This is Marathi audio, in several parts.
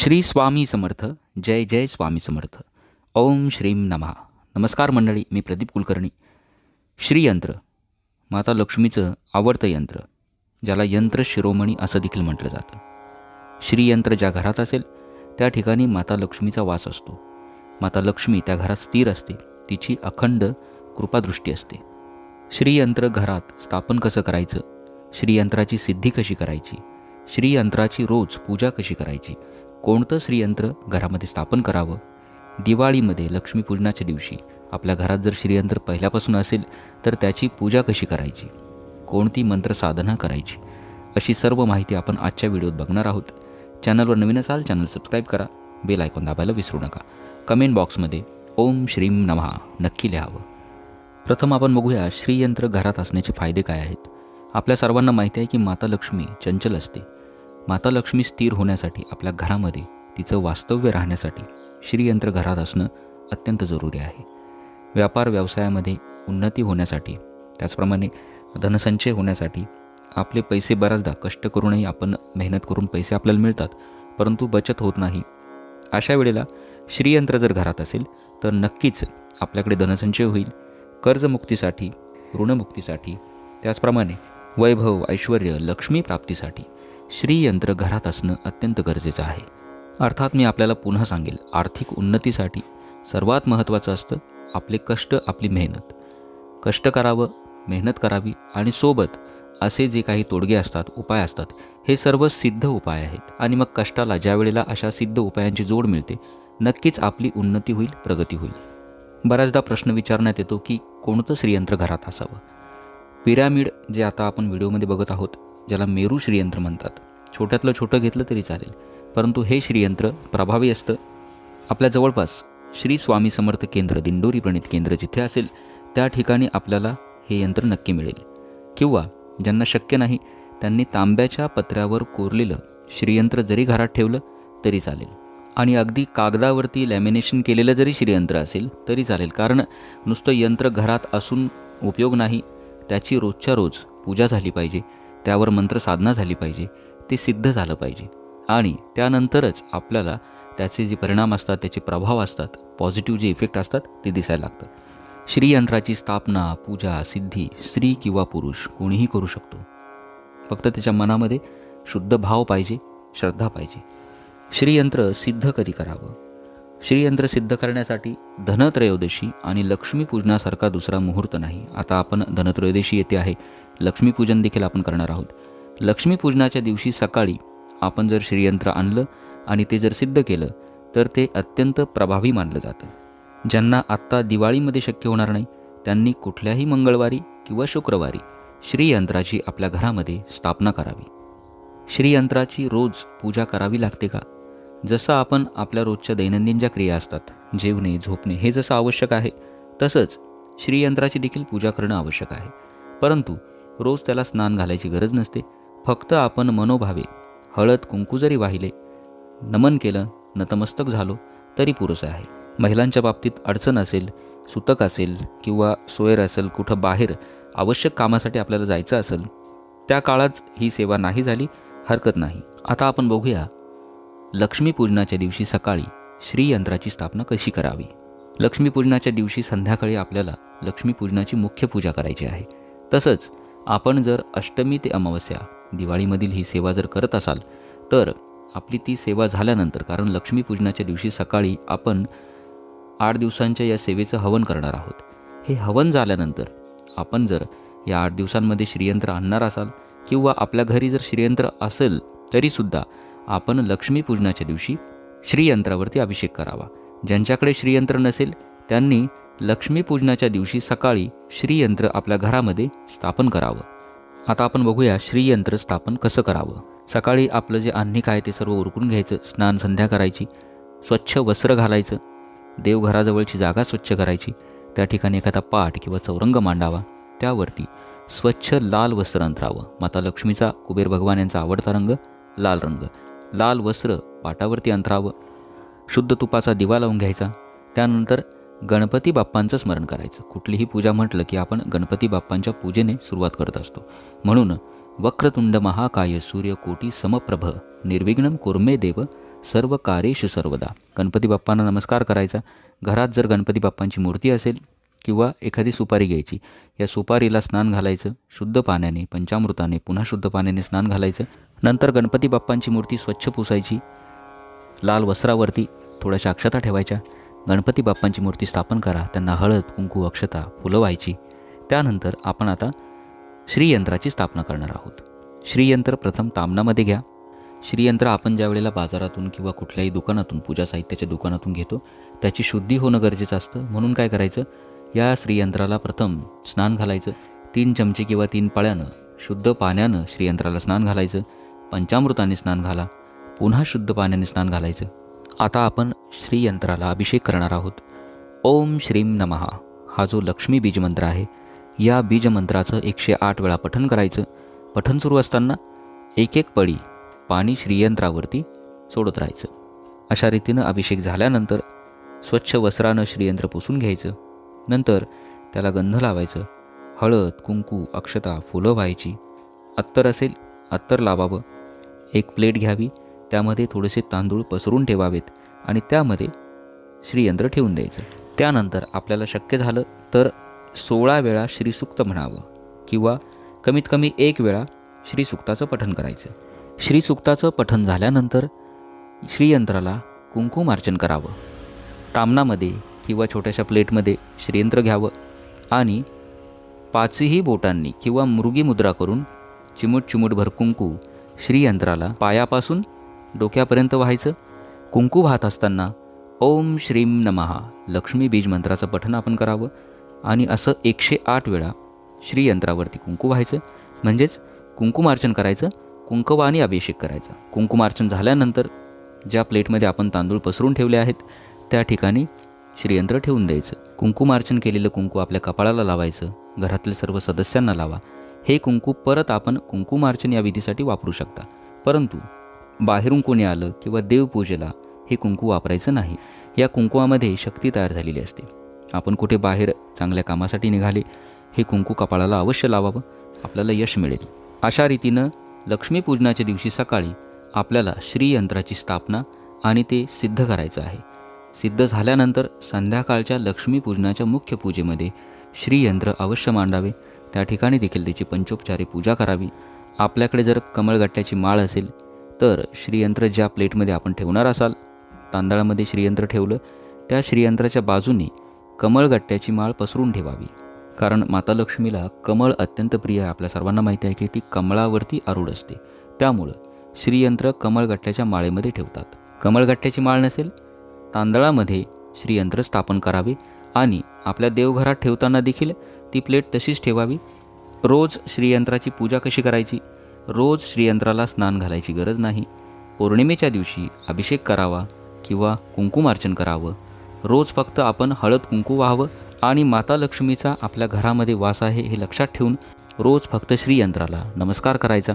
श्री स्वामी समर्थ जय जय स्वामी समर्थ. ओम श्रीम नमहा नमस्कार मंडळी मी प्रदीप कुलकर्णी. श्रीयंत्र माता लक्ष्मीचं आवडतं यंत्र ज्याला यंत्र शिरोमणी असं देखील म्हटलं जातं. श्रीयंत्र ज्या घरात असेल त्या ठिकाणी माता लक्ष्मीचा वास असतो. माता लक्ष्मी त्या घरात स्थिर असते तिची अखंड कृपादृष्टी असते. श्रीयंत्र घरात स्थापन कसं करायचं? श्रीयंत्राची सिद्धी कशी करायची? श्रीयंत्राची रोज पूजा कशी करायची? कोणतं श्रीयंत्र घरामध्ये स्थापन करावं? दिवाळीमध्ये लक्ष्मीपूजनाच्या दिवशी आपल्या घरात जर श्रीयंत्र पहिल्यापासून असेल तर त्याची पूजा कशी करायची? कोणती मंत्र साधना करायची? अशी सर्व माहिती आपण आजच्या व्हिडिओत बघणार आहोत. चॅनलवर नवीन असाल चॅनल सबस्क्राईब करा. बेल आयकॉन दाबायला विसरू नका. कमेंट बॉक्समध्ये ओम श्रीम नमहा नक्की लिहावं. प्रथम आपण बघूया श्रीयंत्र घरात असण्याचे फायदे काय आहेत. आपल्या सर्वांना माहिती आहे की माता लक्ष्मी चंचल असते. माता लक्ष्मी स्थिर होण्यासाठी आपल्या घरामध्ये तिचं वास्तव्य राहण्यासाठी श्रीयंत्र घरात असणं अत्यंत जरुरी आहे. व्यापार व्यवसायामध्ये उन्नती होण्यासाठी त्याचप्रमाणे धनसंचय होण्यासाठी आपले पैसे बऱ्याचदा कष्ट करूनही आपण मेहनत करून पैसे आपल्याला मिळतात परंतु बचत होत नाही. अशा वेळेला श्रीयंत्र जर घरात असेल तर नक्कीच आपल्याकडे धनसंचय होईल कर्जमुक्तीसाठी ऋणमुक्तीसाठी त्याचप्रमाणे वैभव ऐश्वर लक्ष्मी प्राप्तीसाठी श्रीयंत्र घरात असणं अत्यंत गरजेचं आहे. अर्थात मी आपल्याला पुन्हा सांगेल आर्थिक उन्नतीसाठी सर्वात महत्त्वाचं असतं आपले कष्ट आपली मेहनत. कष्ट करावं मेहनत करावी आणि सोबत असे जे काही तोडगे असतात उपाय असतात हे सर्व सिद्ध उपाय आहेत. आणि मग कष्टाला ज्या वेळेला अशा सिद्ध उपायांची जोड मिळते नक्कीच आपली उन्नती होईल प्रगती होईल. बऱ्याचदा प्रश्न विचारण्यात येतो की कोणतं श्रीयंत्र घरात असावं? पिरॅमिड जे आता आपण व्हिडिओमध्ये बघत आहोत ज्याला मेरू श्रीयंत्र म्हणतात. छोट्यातलं छोटं घेतलं तरी चालेल. परंतु हे श्रीयंत्र प्रभावी असतं. आपल्या जवळपास श्री स्वामी समर्थ केंद्र दिंडोरी प्रणित केंद्र जिथे असेल त्या ठिकाणी आपल्याला हे यंत्र नक्की मिळेल. किंवा ज्यांना शक्य नाही त्यांनी तांब्याच्या पत्र्यावर कोरलेलं श्रीयंत्र जरी घरात ठेवलं तरी चालेल. आणि अगदी कागदावरती लॅमिनेशन केलेलं जरी श्रीयंत्र असेल तरी चालेल. कारण नुसतं यंत्र घरात असून उपयोग नाही. त्याची रोजच्या रोज पूजा झाली पाहिजे. त्यावर मंत्र साधना झाली पाहिजे ते सिद्ध झालं पाहिजे. आणि त्यानंतरच आपल्याला त्याचे जे परिणाम असतात त्याचे प्रभाव असतात पॉझिटिव्ह जे इफेक्ट असतात ते दिसायला लागतात. श्रीयंत्राची स्थापना पूजा सिद्धी स्त्री किंवा पुरुष कोणीही करू शकतो. फक्त त्याच्या मनामध्ये शुद्ध भाव पाहिजे श्रद्धा पाहिजे. श्रीयंत्र सिद्ध कधी करावं? श्रीयंत्र सिद्ध करण्यासाठी धनत्रयोदशी आणि लक्ष्मीपूजनासारखा दुसरा मुहूर्त नाही. आता आपण धनत्रयोदशी येते आहे. लक्ष्मीपूजन देखील आपण करणार आहोत. लक्ष्मीपूजनाच्या दिवशी सकाळी आपण जर श्रीयंत्र आणलं आणि ते जर सिद्ध केलं तर ते अत्यंत प्रभावी मानलं जातं. ज्यांना आत्ता दिवाळीमध्ये शक्य होणार नाही त्यांनी कुठल्याही मंगळवारी किंवा शुक्रवारी श्रीयंत्राची आपल्या घरामध्ये स्थापना करावी. श्रीयंत्राची रोज पूजा करावी लागते का? जसं आपण आपल्या रोजच्या दैनंदिन ज्या क्रिया असतात जेवणे झोपणे हे जसं आवश्यक आहे तसंच श्रीयंत्राची देखील पूजा करणं आवश्यक आहे. परंतु रोज त्याला स्नान घालायची गरज नसते. फक्त आपण मनोभावे हळद कुंकू जरी वाहिले नमन केलं नतमस्तक झालो तरी पुरेसं आहे. महिलांच्या बाबतीत अडचण असेल सुतक असेल किंवा सोयर असेल कुठं बाहेर आवश्यक कामासाठी आपल्याला जायचं असेल त्या काळात ही सेवा नाही झाली हरकत नाही. आता आपण बघूया लक्ष्मीपूजनाच्या दिवशी सकाळी श्रीयंत्राची स्थापना कशी करावी? लक्ष्मीपूजनाच्या दिवशी संध्याकाळी आपल्याला लक्ष्मीपूजनाची मुख्य पूजा करायची आहे. तसंच आपण जर अष्टमी ते अमावस्या दिवाळीमधील ही सेवा जर करत असाल तर आपली ती सेवा झाल्यानंतर कारण लक्ष्मीपूजनाच्या दिवशी सकाळी आपण आठ दिवसांच्या या सेवेचं हवन करणार आहोत. हे हवन झाल्यानंतर आपण जर या आठ दिवसांमध्ये श्रीयंत्र आणणार असाल किंवा आपल्या घरी जर श्रीयंत्र असेल तरीसुद्धा आपण लक्ष्मीपूजनाच्या दिवशी श्रीयंत्रावरती अभिषेक करावा. ज्यांच्याकडे श्रीयंत्र नसेल त्यांनी लक्ष्मीपूजनाच्या दिवशी सकाळी श्रीयंत्र आपल्या घरामध्ये स्थापन करावं. आता आपण बघूया श्रीयंत्र स्थापन कसं करावं. सकाळी आपलं जे अन्निक आहे ते सर्व उरकून घ्यायचं स्नान संध्या करायची स्वच्छ वस्त्र घालायचं देवघराजवळची जागा स्वच्छ करायची त्या ठिकाणी एखादा पाठ किंवा चौरंग मांडावा त्यावरती स्वच्छ लाल वस्त्र अंतरावं. माता लक्ष्मीचा कुबेर भगवान यांचा आवडता रंग लाल रंग. लाल वस्त्र पाटावरती अंतरावं. शुद्ध तुपाचा दिवा लावून घ्यायचा. त्यानंतर गणपती बाप्पांचं स्मरण करायचं. कुठलीही पूजा म्हटलं की आपण गणपती बाप्पांच्या पूजेने सुरुवात करत असतो. म्हणून वक्रतुंड महाकाय सूर्यकोटी समप्रभ निर्विघ्नम कुर्मे देव सर्व कार्येषु सर्वदा. गणपती बाप्पांना नमस्कार करायचा. घरात जर गणपती बाप्पांची मूर्ती असेल किंवा एखादी सुपारी घ्यायची या सुपारीला स्नान घालायचं शुद्ध पाण्याने पंचामृताने पुन्हा शुद्ध पाण्याने स्नान घालायचं. नंतर गणपती बाप्पांची मूर्ती स्वच्छ पुसायची. लाल वस्त्रावरती थोड्याशा अक्षता ठेवायच्या. गणपती बाप्पांची मूर्ती स्थापन करा त्यांना हळद कुंकू अक्षता फुलं व्हायची. त्यानंतर आपण आता श्रीयंत्राची स्थापना करणार आहोत. श्रीयंत्र प्रथम तामणामध्ये घ्या. श्रीयंत्र आपण ज्या वेळेला बाजारातून किंवा कुठल्याही दुकानातून पूजा साहित्याच्या दुकानातून घेतो त्याची शुद्धी होणं गरजेचं असतं. म्हणून काय करायचं? या श्रीयंत्राला प्रथम स्नान घालायचं. तीन चमचे किंवा तीन पळ्यानं शुद्ध पाण्यानं श्रीयंत्राला स्नान घालायचं. पंचामृताने स्नान घाला. पुन्हा शुद्ध पाण्याने स्नान घालायचं. आता आपण श्रीयंत्राला अभिषेक करणार आहोत. ओम श्रीम नमहा हा जो लक्ष्मी बीज मंत्र आहे या बीज मंत्राचं एकशे आठ वेळा पठन करायचं. पठन सुरू असताना एक एक पळी पाणी श्रीयंत्रावरती सोडत राहायचं. अशा रीतीनं अभिषेक झाल्यानंतर स्वच्छ वस्त्रानं श्रीयंत्र पुसून घ्यायचं. नंतर त्याला गंध लावायचं. हळद कुंकू अक्षता फुलं व्हायची. अत्तर असेल अत्तर लावावं. एक प्लेट घ्यावी. त्यामध्ये थोडेसे तांदूळ पसरून ठेवावेत आणि त्यामध्ये श्रीयंत्र ठेवून द्यायचं. त्यानंतर आपल्याला शक्य झालं तर सोळा वेळा श्रीसुक्त म्हणावं किंवा कमीत कमी एक वेळा श्रीसुक्ताचं पठण करायचं. श्रीसुक्ताचं पठण झाल्यानंतर श्रीयंत्राला कुंकुमार्चन करावं. तामणामध्ये किंवा छोट्याशा प्लेटमध्ये श्रीयंत्र घ्यावं आणि पाचही बोटांनी किंवा मृगी मुद्रा करून चिमूट चिमूटभर कुंकू श्रीयंत्राला पायापासून डोक्यापर्यंत व्हायचं? कुंकू वाहत असताना ओम श्रीम नमहा लक्ष्मी बीज मंत्राचं पठण आपण करावं? आणि असं एकशे आठ वेळा श्रीयंत्रावरती कुंकू व्हायचं? म्हणजेच कुंकुमार्चन करायचं कुंकवानी अभिषेक करायचा. कुंकुमार्चन झाल्यानंतर ज्या प्लेटमध्ये आपण तांदूळ पसरून ठेवले आहेत त्या ठिकाणी श्रीयंत्र ठेवून द्यायचं. कुंकुमार्चन केलेलं कुंकू आपल्या कपाळाला लावायचं घरातील सर्व सदस्यांना लावा. हे कुंकू परत आपण कुंकुमार्चन या विधीसाठी वापरू शकता. परंतु बाहेरून कोणी आलं किंवा देवपूजेला हे कुंकू वापरायचं नाही. या कुंकुवामध्ये शक्ती तयार झालेली असते. आपण कुठे बाहेर चांगल्या कामासाठी निघाले हे कुंकू कपाळाला अवश्य लावावं आपल्याला यश मिळेल. अशा रीतीनं लक्ष्मीपूजनाच्या दिवशी सकाळी आपल्याला श्रीयंत्राची स्थापना आणि ते सिद्ध करायचं आहे. सिद्ध झाल्यानंतर संध्याकाळच्या लक्ष्मीपूजनाच्या मुख्य पूजेमध्ये श्रीयंत्र अवश्य मांडावे. त्या ठिकाणी देखील त्याची पंचोपचारी पूजा करावी. आपल्याकडे जर कमळगट्ट्याची माळ असेल तर श्रीयंत्र ज्या प्लेटमध्ये आपण ठेवणार असाल तांदळामध्ये श्रीयंत्र ठेवलं त्या श्रीयंत्राच्या बाजूने कमळगट्ट्याची माळ पसरून ठेवावी. कारण माता लक्ष्मीला कमळ अत्यंत प्रिय आहे आपल्या सर्वांना माहिती आहे की ती कमळावरती आरूढ असते. त्यामुळं श्रीयंत्र कमळगट्ट्याच्या माळेमध्ये ठेवतात. कमळगट्ट्याची माळ नसेल तांदळामध्ये श्रीयंत्र स्थापन करावे आणि आपल्या देवघरात ठेवताना देखील ती प्लेट तशीच ठेवावी. रोज श्रीयंत्राची पूजा कशी करायची? रोज श्रीयंत्राला स्नान घालायची गरज नाही. पौर्णिमेच्या दिवशी अभिषेक करावा किंवा कुंकुमार्चन करावं. रोज फक्त आपण हळद कुंकू व्हावं आणि माता लक्ष्मीचा आपल्या घरामध्ये वास आहे हे लक्षात ठेवून रोज फक्त श्रीयंत्राला नमस्कार करायचा.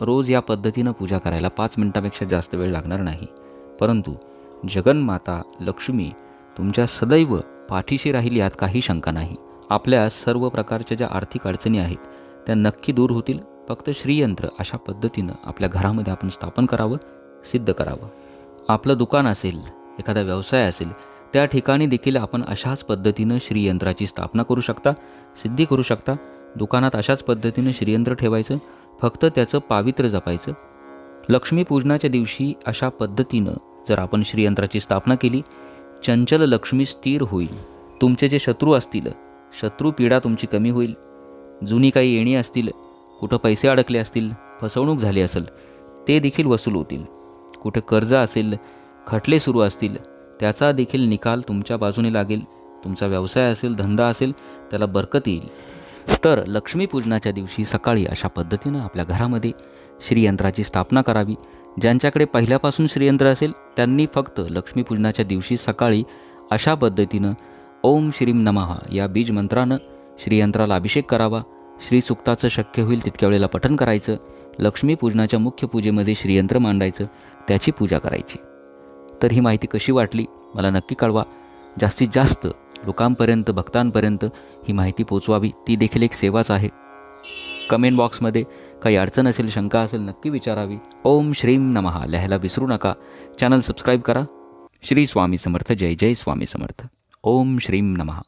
रोज या पद्धतीनं पूजा करायला पाच मिनटापेक्षा जास्त वेळ लागणार नाही. परंतु जगन्माता लक्ष्मी तुमच्या सदैव पाठीशी राहील यात काही शंका नाही. आपल्या सर्व प्रकारच्या ज्या आर्थिक अडचणी आहेत त्या नक्की दूर होतील. फक्त श्रीयंत्र अशा पद्धतीनं आपल्या घरामध्ये आपण स्थापन करावं सिद्ध करावं. आपलं दुकान असेल एखादा व्यवसाय असेल त्या ठिकाणी देखील आपण अशाच पद्धतीनं श्रीयंत्राची स्थापना करू शकता सिद्धी करू शकता. दुकानात अशाच पद्धतीनं श्रीयंत्र ठेवायचं फक्त त्याचं पावित्र्य जपायचं. लक्ष्मीपूजनाच्या दिवशी अशा पद्धतीनं जर आपण श्रीयंत्राची स्थापना केली चंचल लक्ष्मी स्थिर होईल. तुमचे जे शत्रू असतील शत्रू पीडा तुमची कमी होईल. जुनी काही येणी असतील कुठं पैसे अडकले असतील फसवणूक झाली असेल ते देखील वसूल होतील. कुठे कर्ज असेल खटले सुरू असतील त्याचा देखील निकाल तुमच्या बाजूने लागेल. तुमचा व्यवसाय असेल धंदा असेल त्याला बरकत येईल. तर लक्ष्मीपूजनाच्या दिवशी सकाळी अशा पद्धतीनं आपल्या घरामध्ये श्रीयंत्राची स्थापना करावी. ज्यांच्याकडे पहिल्यापासून श्रीयंत्र असेल त्यांनी फक्त लक्ष्मीपूजनाच्या दिवशी सकाळी अशा पद्धतीनं ओम श्रीम नमहा या बीज मंत्रानं श्रीयंत्राला अभिषेक करावा. श्रीसुक्ताचं शक्य होईल तितक्या वेळेला पठन करायचं लक्ष्मीपूजनाच्या मुख्य पूजेमध्ये श्रीयंत्र मांडायचं त्याची पूजा करायची. तर ही माहिती कशी वाटली मला नक्की कळवा. जास्तीत जास्त लोकांपर्यंत भक्तांपर्यंत ही माहिती पोचवावी ती देखील एक सेवाच आहे. कमेंट बॉक्समध्ये काही अडचण असेल शंका असेल नक्की विचारावी. ओम श्रीम नमहा लिहायला विसरू नका. चॅनल सबस्क्राईब करा. श्री स्वामी समर्थ. जय जय स्वामी समर्थ. ओम श्रीम नमहा